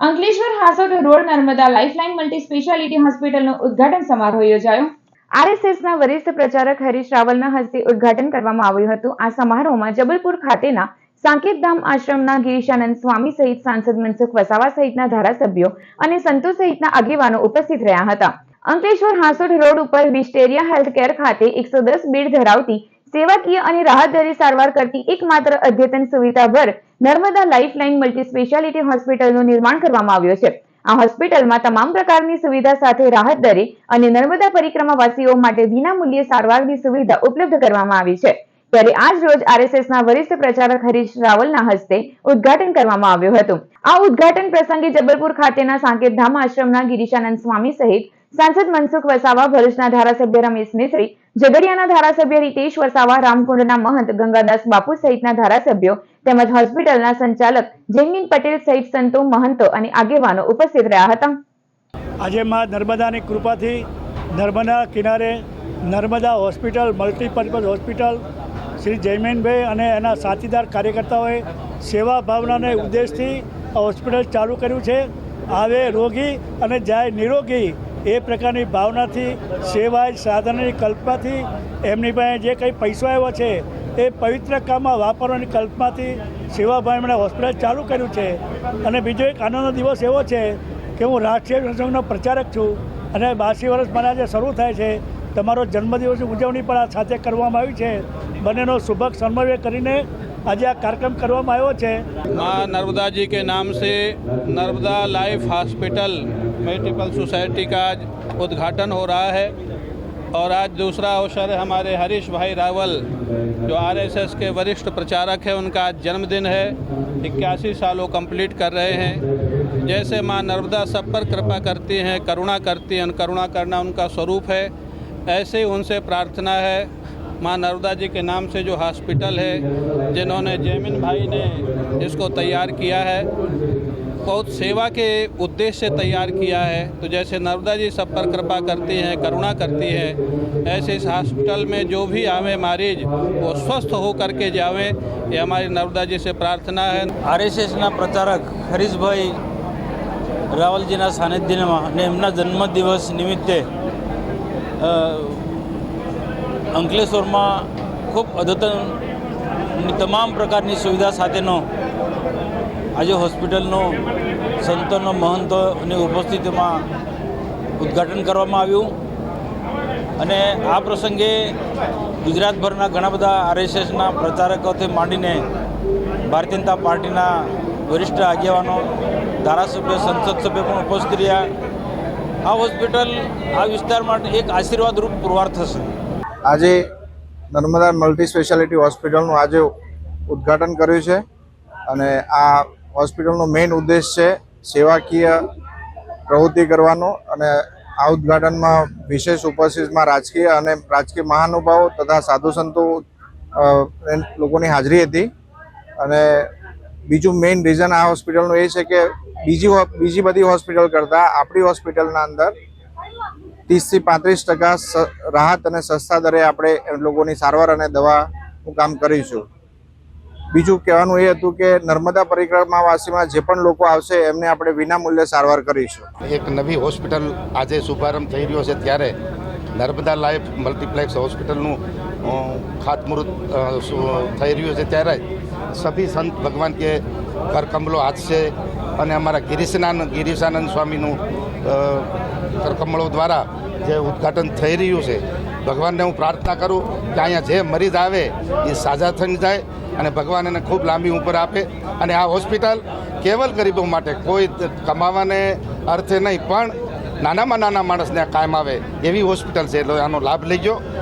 Ankleshwar Hansot road Narmada lifeline multi speciality હોસ્પિટલનો ઉદઘાટન સમારોહ યોજાયો. આરએસએસના વરિષ્ઠ પ્રચારક હરીશ રાવલના હસ્તે ઉદઘાટન કરવામાં આવ્યું હતું. આ સમારોહમાં જબલપુર ખાતેના સાંકેતધામ આશ્રમના ગિરીશાનંદ સ્વામી સહિત સાંસદ મનસુખ વસાવા સહિતના ધારાસભ્યો અને સંતો સહિતના આગેવાનો ઉપસ્થિત રહ્યા હતા. અંકલેશ્વર હાસોટ રોડ ઉપર વિસ્ટેરિયા હેલ્થ કેર ખાતે એકસો દસ બેડ ધરાવતી સેવાકીય અને રાહતદરી સારવાર કરતી એકમાત્ર અદ્યતન સુવિધાભર નર્મદા લાઇફલાઇન મલ્ટી સ્પેશિયાલિટી હોસ્પિટલનું નિર્માણ કરવામાં આવ્યું છે. આ હોસ્પિટલમાં તમામ પ્રકારની સુવિધા સાથે રાહત અને નર્મદા પરિક્રમાવાસીઓ માટે વિનામૂલ્યે સારવારની સુવિધા ઉપલબ્ધ કરવામાં આવી છે. ત્યારે આજ રોજ આરએસએસના વરિષ્ઠ પ્રચારક હરીશ રાવલના હસ્તે ઉદ્ઘાટન કરવામાં આવ્યું હતું. આ ઉદઘાટન પ્રસંગે જબલપુર ખાતેના સાંકેતધામ આશ્રમના ગિરીશાનંદ સ્વામી સહિત સાંસદ મનસુખ વસાવા, ભરૂચના ધારાસભ્ય રમેશ મિસ્ત્રી ઝઘડિયાના ધારાસભ્ય રીતેશ વસાવા રામકુંડના મહંત, ગંગાદાસ બાપુ સહિતના ધારાસભ્યો તેમજ હોસ્પિટલના સંચાલક જૈમિન પટેલ સહિત સંતો, મહંતો અને આગેવાનો ઉપસ્થિત રહ્યા હતા. આજે માં નર્મદાની કૃપાથી નર્મદા કિનારે Narmada hospital, multipurpose hospital, Shri Jayminbhai અને એના સાથીદાર કાર્યકર્તાઓએ સેવા ભાવનાને ઉદ્દેશથી હોસ્પિટલ ચાલુ કર્યું છે. આવે રોગી અને જાય નિરોગી એ પ્રકારની ભાવનાથી, સેવાય, સાધનની કલ્પનાથી, એમની પાસે જે કંઈ પૈસો આવ્યો છે, એ પવિત્ર કામમાં વાપરવાની કલ્પનાથી સેવાભાઈ એમણે હોસ્પિટલ ચાલુ કર્યું છે. અને બીજો એક આનંદનો દિવસ એવો છે કે હું રાષ્ટ્રીય જનસંઘનો પ્રચારક છું અને બાસી વર્ષ મને આજે શરૂ થાય છે, તમારો જન્મદિવસની ઉજવણી પણ આ સાથે કરવામાં આવી છે. બંનેનો શુભક સમન્વય કરીને આજે આ કાર્યક્રમ કરવામાં આવ્યો છે माँ नर्मदा जी के नाम से Narmada life hospital multiple society का आज उद्घाटन हो रहा है और आज दूसरा अवसर है हमारे हरीश भाई रावल जो आरएसएस के वरिष्ठ प्रचारक हैं उनका आज जन्मदिन है इक्यासी सालों कंप्लीट कर रहे हैं जैसे माँ नर्मदा सब पर कृपा करती हैं करुणा करती हैं करुणा करना उनका स्वरूप है ऐसे ही उनसे प्रार्थना है माँ नर्मदा जी के नाम से जो हॉस्पिटल है जिन्होंने जैमिन भाई ने इसको तैयार किया है बहुत सेवा के उद्देश्य से तैयार किया है तो जैसे नर्मदा जी सब पर कृपा करती हैं करुणा करती हैं ऐसे इस हॉस्पिटल में जो भी आवे मरीज वो स्वस्थ हो करके जावें ये हमारी नर्मदा जी से प्रार्थना है આરએસએસના પ્રચારક હરીશભાઈ રાવલજીના સાનિધ્યમાં અને એમના જન્મદિવસ નિમિત્તે અ, અંકલેશ્વરમાં ખૂબ અદ્યતન તમામ પ્રકારની સુવિધા સાથેનો આજે હોસ્પિટલનો સંતોનો મહંતોની ઉપસ્થિતિમાં ઉદ્ઘાટન કરવામાં આવ્યું. અને આ પ્રસંગે ગુજરાતભરના ઘણા બધા આરએસએસના પ્રચારકોથી માંડીને ભારતીય જનતા પાર્ટીના વરિષ્ઠ આગેવાનો, ધારાસભ્ય, સંસદ સભ્ય પણ ઉપસ્થિત રહ્યા. આ હોસ્પિટલ, આ વિસ્તાર માટે એક આશીર્વાદરૂપ પુરવાર થશે. આજે નર્મદા મલ્ટી સ્પેશિયાલિટી હોસ્પિટલનું આજે ઉદ્ઘાટન કર્યું છે અને આ હોસ્પિટલનો મેઇન ઉદ્દેશ છે સેવાકીય પ્રવૃત્તિ કરવાનો અને આ ઉદ્ઘાટનમાં વિશેષ ઉપસ્થિતમાં રાજકીય અને રાજકીય મહાનુભાવો તથા સાધુ સંતો લોકોની હાજરી હતી. અને બીજું મેઇન રીઝન આ હોસ્પિટલનું એ છે કે બીજી બીજી બધી હોસ્પિટલ કરતાં આપણી હોસ્પિટલના અંદર ત્રીસથી પાંત્રીસ ટકા રાહત અને સસ્તા દરે આપણે લોકોની સારવાર અને દવાનું કામ કરીશું. બીજું કહેવાનું એ હતું કે નર્મદા પરિક્રમાવાસીમાં જે પણ લોકો આવશે એમને આપણે વિનામૂલ્યે સારવાર કરીશું. એક નવી હોસ્પિટલ આજે શુભારંભ થઈ રહ્યો છે ત્યારે નર્મદા લાઈફ મલ્ટીપ્લેક્સ હોસ્પિટલનું ખાતમુહૂર્ત થઈ રહ્યું છે ત્યારે સભી સંત ભગવાન કે કરકમલો હાથશે અને અમારા ગિરીશનાન, ગિરીશાનંદ સ્વામીનું કરકમળો દ્વારા જે ઉદ્ઘાટન થઈ રહ્યું છે, ભગવાનને હું પ્રાર્થના કરું કે અહીંયા જે મરીઝ આવે એ સાજા થઈ જાય અને ભગવાન એને ખૂબ લાંબી ઉપર આપે. અને આ હોસ્પિટલ કેવલ ગરીબો માટે કોઈ કમાવાને અર્થે નહીં, પણ નાનામાં નાના માણસને કાયમ આવે એવી હોસ્પિટલ છે, એટલે આનો લાભ લઈજો